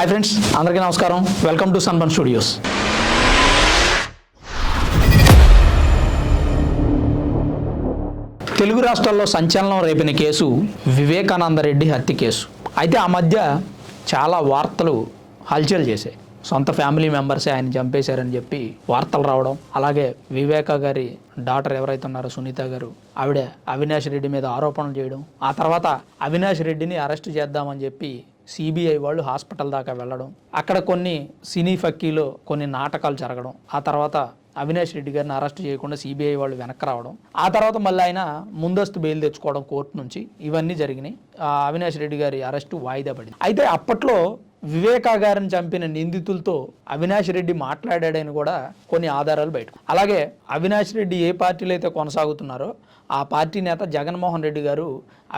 Hi friends అందరికీ నమస్కారం. Welcome to సన్బన్ స్టూడియోస్ తెలుగు రాష్ట్రాల్లో సంచలనం రేపిన కేసు వివేకానందరెడ్డి హత్య కేసు. అయితే ఆ మధ్య చాలా వార్తలు హల్చల్ చేశాయి. సొంత ఫ్యామిలీ మెంబర్సే ఆయన చంపేశారని చెప్పి వార్తలు రావడం అలాగే వివేక గారి డాటర్ ఎవరైతే ఉన్నారో సునీత గారు ఆవిడ అవినాష్ రెడ్డి మీద ఆరోపణలు చేయడం ఆ తర్వాత అవినాష్ రెడ్డిని అరెస్ట్ చేద్దామని చెప్పి సిబిఐ వాళ్ళు హాస్పిటల్ దాకా వెళ్ళడం అక్కడ కొన్ని సినీ ఫక్కీలో కొన్ని నాటకాలు జరగడం ఆ తర్వాత అవినాష్ రెడ్డి గారిని అరెస్ట్ చేయకుండా సిబిఐ వాళ్ళు వెనక్కి రావడం ఆ తర్వాత మళ్ళీ ఆయన ముందస్తు బెయిల్ తెచ్చుకోవడం కోర్టు నుంచి ఇవన్నీ జరిగినాయి. అవినాష్ రెడ్డి గారి అరెస్టు వాయిదా పడింది. అయితే అప్పట్లో వివేకా గారిని చంపిన నిందితులతో అవినాష్ రెడ్డి మాట్లాడాడని కూడా కొన్ని ఆధారాలు బయట అలాగే అవినాష్ రెడ్డి ఏ పార్టీలో అయితే కొనసాగుతున్నారో ఆ పార్టీ నేత జగన్మోహన్ రెడ్డి గారు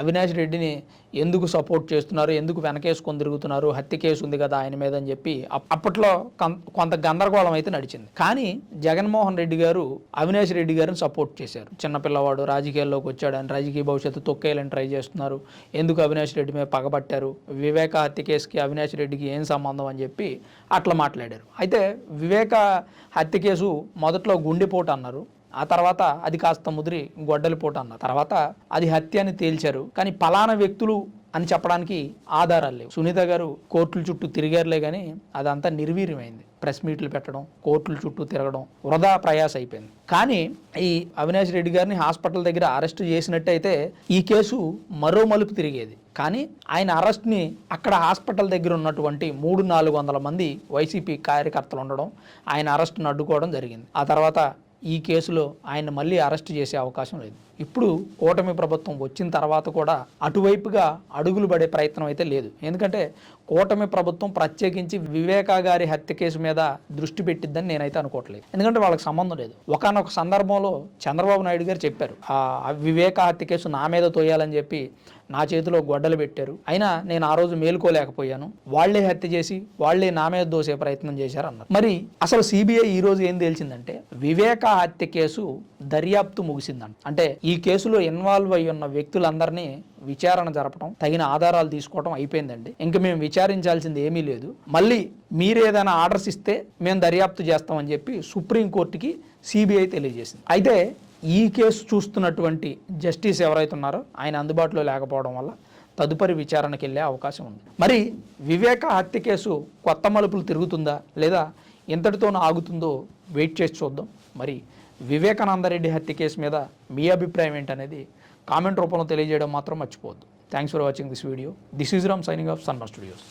అవినాష్ రెడ్డిని ఎందుకు సపోర్ట్ చేస్తున్నారు? ఎందుకు వెనకేసుకొని తిరుగుతున్నారు? హత్య కేసు ఉంది కదా ఆయన మీద అని చెప్పి అప్పట్లో కం- కొంత గందరగోళం అయితే నడిచింది. కానీ జగన్మోహన్ రెడ్డి గారు అవినాష్ రెడ్డి గారిని సపోర్ట్ చేశారు. చిన్నపిల్లవాడు రాజకీయాల్లోకి వచ్చాడని రాజకీయ భవిష్యత్తు తొక్కేయాలని ట్రై చేస్తున్నారు. ఎందుకు అవినాష్ రెడ్డి మీద పగబట్టారు? వివేక హత్య కేసుకి అవినాష్ రెడ్డికి ఏం సంబంధం అని చెప్పి అట్లా మాట్లాడారు. అయితే వివేక హత్య కేసు మొదట్లో గుండెపోటు అన్నారు. ఆ తర్వాత అది కాస్త ముదిరి గొడ్డలిపోటు అన్న. తర్వాత అది హత్య అని తేల్చారు. కానీ పలానా వ్యక్తులు అని చెప్పడానికి ఆధారాలు లేవు. సునీత గారు కోర్టుల చుట్టూ తిరిగారులే కానీ అదంతా నిర్వీర్యమైంది. ప్రెస్ మీట్లు పెట్టడం కోర్టుల చుట్టూ తిరగడం వృధా ప్రయాస అయిపోయింది. కానీ ఈ అవినాష్ రెడ్డి గారిని హాస్పిటల్ దగ్గర అరెస్ట్ చేసినట్టయితే ఈ కేసు మరో మలుపు తిరిగేది. కానీ ఆయన అరెస్ట్ని అక్కడ హాస్పిటల్ దగ్గర ఉన్నటువంటి మూడు నాలుగు వందల మంది వైసీపీ కార్యకర్తలు ఉండడం ఆయన అరెస్ట్ను అడ్డుకోవడం జరిగింది. ఆ తర్వాత ఈ కేసులో ఆయన మళ్ళీ అరెస్ట్ చేసే అవకాశం లేదు. ఇప్పుడు కూటమి ప్రభుత్వం వచ్చిన తర్వాత కూడా అటువైపుగా అడుగులు పడే ప్రయత్నం అయితే లేదు. ఎందుకంటే కూటమి ప్రభుత్వం ప్రత్యేకించి వివేకా గారి హత్య కేసు మీద దృష్టి పెట్టిద్దని నేనైతే అనుకోవట్లేదు. ఎందుకంటే వాళ్ళకి సంబంధం లేదు. ఒకనొక సందర్భంలో చంద్రబాబు నాయుడు గారు చెప్పారు ఆ వివేక హత్య కేసు నా మీద తోయాలని చెప్పి నా చేతిలో గొడ్డలు పెట్టారు. అయినా నేను ఆ రోజు మేలుకోలేకపోయాను. వాళ్ళే హత్య చేసి వాళ్ళే నా మీద దోసే ప్రయత్నం చేశారు అన్నారు మరి అసలు సిబిఐ ఈ రోజు ఏం తేల్చిందంటే వివేక హత్య కేసు దర్యాప్తు ముగిసిందంట. అంటే ఈ కేసులో ఇన్వాల్వ్ అయి ఉన్న వ్యక్తులందరినీ విచారణ జరపడం తగిన ఆధారాలు తీసుకోవడం అయిపోయిందండి. ఇంకా మేము విచారించాల్సింది ఏమీ లేదు. మళ్ళీ మీరేదైనా ఆర్డర్స్ ఇస్తే మేము దర్యాప్తు చేస్తామని చెప్పి సుప్రీంకోర్టుకి సిబిఐ తెలియజేసింది. అయితే ఈ కేసు చూస్తున్నటువంటి జస్టిస్ ఎవరైతే ఉన్నారో ఆయన అందుబాటులో లేకపోవడం వల్ల తదుపరి విచారణకి వెళ్ళే అవకాశం ఉంది. మరి వివేక హత్య కేసు కొత్త మలుపులు తిరుగుతుందా లేదా ఇంతటితోనూ ఆగుతుందో వెయిట్ చేసి చూద్దాం. మరి వివేకానందరెడ్డి హత్య కేసు మీద మీ అభిప్రాయం ఏంటనేది కామెంట్ రూపంలో తెలియజేయడం మాత్రం మర్చిపోవద్దు. Thanks for watching this video this is Ram signing off సన్మా studios